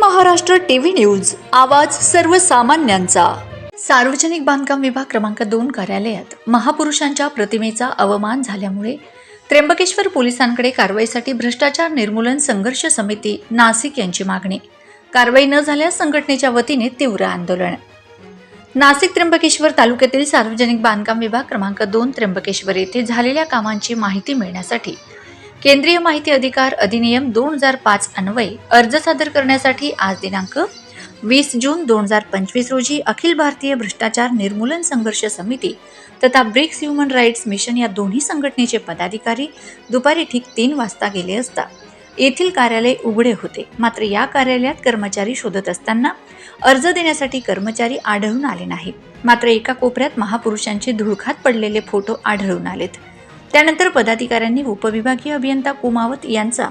Maharashtra TV news आवाज सर्वसामान्यांचा. सार्वजनिक बांधकाम विभाग क्रमांक दोन कार्यालयात महापुरुषांच्या प्रतिमेचा अवमान झाल्यामुळे त्र्यंबकेश्वर पोलिसांकडे कारवाईसाठी भ्रष्टाचार निर्मूलन संघर्ष समिती नाशिक यांची मागणी. कारवाई न झाल्यास संघटनेच्या वतीने तीव्र आंदोलन. नाशिक त्र्यंबकेश्वर तालुक्यातील सार्वजनिक बांधकाम विभाग क्रमांक दोन त्र्यंबकेश्वर येथे झालेल्या कामांची माहिती मिळण्यासाठी केंद्रीय माहिती अधिकार अधिनियम दोन हजार पाच अन्वये अर्ज सादर करण्यासाठी आज दिनांक वीस जून दोन हजार पंचवीस रोजी अखिल भारतीय भ्रष्टाचार निर्मूलन संघर्ष समिती तथा ब्रिक्स ह्युमन राईट्स मिशन या दोन्ही संघटनेचे पदाधिकारी दुपारी ठीक तीन वाजता गेले असता येथील कार्यालय उघडे होते. मात्र या कार्यालयात कर्मचारी शोधत असताना अर्ज देण्यासाठी कर्मचारी आढळून आले नाही मात्र एका कोपऱ्यात महापुरुषांचे धुळखात पडलेले फोटो आढळून आलेत. त्यानंतर पदाधिकाऱ्यांनी उपविभागीय अभियंता कुमावत यांचा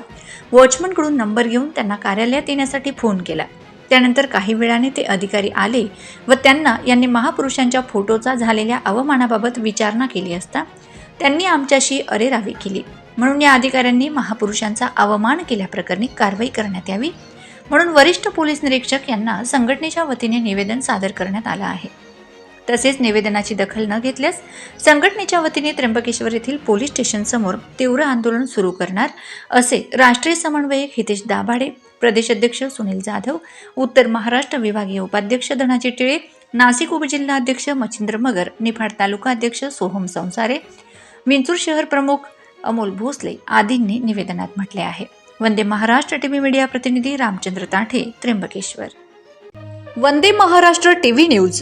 वॉचमनकडून नंबर घेऊन त्यांना कार्यालयात येण्यासाठी फोन केला. त्यानंतर काही वेळाने ते अधिकारी आले व त्यांना यांनी महापुरुषांच्या फोटोचा झालेल्या अवमानाबाबत विचारणा केली असता त्यांनी आमच्याशी अरेरावी केली. म्हणून या अधिकाऱ्यांनी महापुरुषांचा अवमान केल्याप्रकरणी कारवाई करण्यात यावी. म्हणून वरिष्ठ पोलीस निरीक्षक यांना संघटनेच्या वतीने निवेदन सादर करण्यात आलं आहे. तसेच निवेदनाची दखल न घेतल्यास संघटनेच्या वतीने त्र्यंबकेश्वर येथील पोलीस स्टेशनसमोर तीव्र आंदोलन सुरू करणार असे राष्ट्रीय समन्वयक हितेश दाभाडे प्रदेश अध्यक्ष सुनील जाधव उत्तर महाराष्ट्र विभागीय उपाध्यक्ष धनाजी टिळे नाशिक उपजिल्हाध्यक्ष मच्छिंद्र मगर निफाड तालुका अध्यक्ष सोहम संसारे विंचूर शहर प्रमुख अमोल भोसले आदींनी निवेदनात म्हटले आहे. वंदे महाराष्ट्र टीव्ही मीडिया प्रतिनिधी रामचंद्र ताठे त्र्यंबकेश्वर. वंदे महाराष्ट्र टीव्ही न्यूज